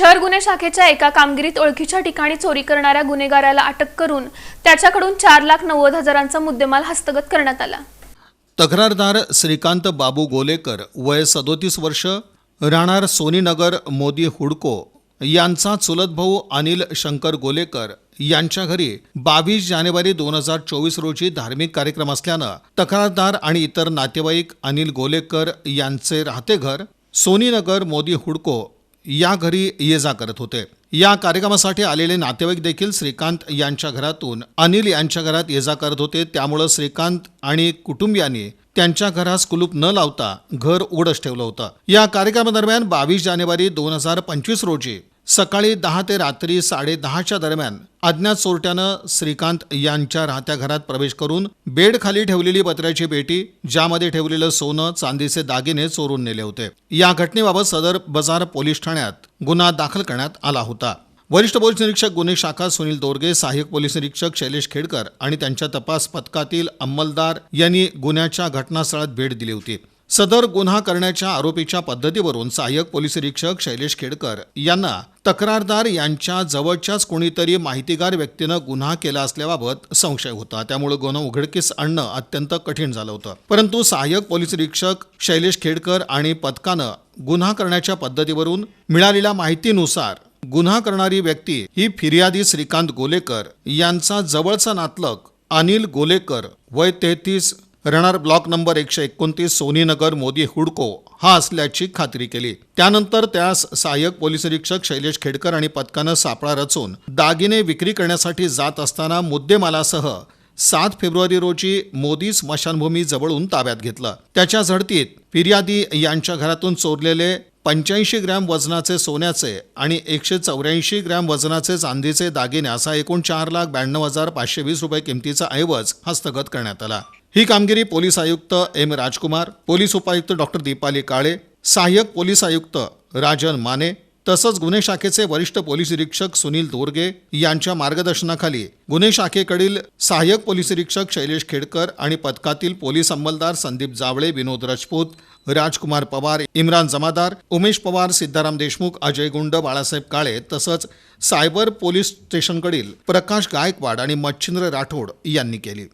शहर गुन्हे शाखेच्या एका कामगिरीत ओळखीच्या ठिकाणी चोरी करणाऱ्या गुन्हेगाराला अटक करून त्याच्याकडून चार लाख नव्वद हजारांचा मुद्देमाल हस्तगत करण्यात आला. तक्रारदार श्रीकांत बाबू गोलेकर वय सदोतीस वर्ष राहणार सोनीनगर मोदी हुडको यांचा चुलत भाऊ अनिल शंकर गोलेकर यांच्या घरी बावीस जानेवारी दोन हजार चोवीस रोजी धार्मिक कार्यक्रम असल्यानं तक्रारदार आणि इतर नातेवाईक अनिल गोलेकर यांचे राहते घर सोनीनगर मोदी हुडको या घरी ये जा करत होते. या कार्यक्रमासाठी आलेले नातेवाईक देखील श्रीकांत यांच्या घरातून अनिल यांच्या घरात ये जा करत होते. त्यामुळं श्रीकांत आणि कुटुंबियांनी त्यांच्या घरास कुलूप न लावता घर उघडच ठेवलं होतं. या कार्यक्रमादरम्यान बावीस जानेवारी दोन हजार पंचवीस रोजी सकाळी दहा ते रात्री साडेदहाच्या दरम्यान अज्ञात चोरट्यानं श्रीकांत यांच्या राहत्या घरात प्रवेश करून बेड खाली ठेवलेली पत्र्याची पेटी ज्यामध्ये ठेवलेलं सोनं चांदीचे दागिने चोरून नेले होते. या घटनेबाबत सदर बाजार पोलीस ठाण्यात गुन्हा दाखल करण्यात आला होता. वरिष्ठ पोलीस निरीक्षक गुन्हे शाखा सुनील दोरगे सहाय्यक पोलीस निरीक्षक शैलेश खेडकर आणि त्यांच्या तपास पथकातील अंमलदार यांनी गुन्ह्याच्या घटनास्थळात भेट दिली होती. सदर गुन्हा करण्याच्या आरोपीच्या पद्धतीवरून सहाय्यक पोलीस निरीक्षक शैलेश खेडकर यांना तक्रारदार यांच्या जवळच्याच कोणीतरी माहितीगार व्यक्तीनं गुन्हा केला असल्याबाबत संशय होता. त्यामुळे गुन्हा उघडकीस आणणं अत्यंत कठीण झालं होतं. परंतु सहाय्यक पोलीस निरीक्षक शैलेश खेडकर आणि पथकानं गुन्हा करण्याच्या पद्धतीवरून मिळालेल्या माहितीनुसार गुन्हा करणारी व्यक्ती ही फिर्यादी श्रीकांत गोलेकर यांचा जवळचा नातलग अनिल गोलेकर वय तेहतीस रणार ब्लॉक नंबर एकशे एकोणतीस सोनीनगर मोदी हुडको हा असल्याची खात्री केली. त्यानंतर त्यास सहाय्यक पोलीस निरीक्षक शैलेश खेडकर आणि पथकानं सापळा रचून दागिने विक्री करण्यासाठी जात असताना मुद्देमालासह सात फेब्रुवारी रोजी मोदी स्मशानभूमी जवळून ताब्यात घेतलं. त्याच्या झडतीत फिर्यादी यांच्या घरातून चोरलेले पंच्याऐंशी ग्रॅम वजनाचे सोन्याचे आणि एकशे चौऱ्याऐंशी ग्रॅम वजनाचे चांदीचे दागिने असा एकूण चार लाख ब्याण्णव हजार पाचशे वीस रुपये किमतीचा ऐवज हस्तगत करण्यात आला. ही कामगिरी पोलीस आयुक्त एम राजकुमार पोलीस उपायुक्त डॉक्टर दीपाली काळे सहाय्यक पोलीस आयुक्त राजन माने तसंच गुन्हे शाखेचे वरिष्ठ पोलीस निरीक्षक सुनील दोरगे यांच्या मार्गदर्शनाखाली गुन्हे शाखेकडील सहाय्यक पोलीस निरीक्षक शैलेश खेडकर आणि पथकातील पोलीस अंमलदार संदीप जावळे विनोद राजपूत राजकुमार पवार इम्रान जमादार उमेश पवार सिद्धाराम देशमुख अजय गुंड बाळासाहेब काळे तसंच सायबर पोलीस स्टेशनकडील प्रकाश गायकवाड आणि मच्छिंद्र राठोड यांनी केली.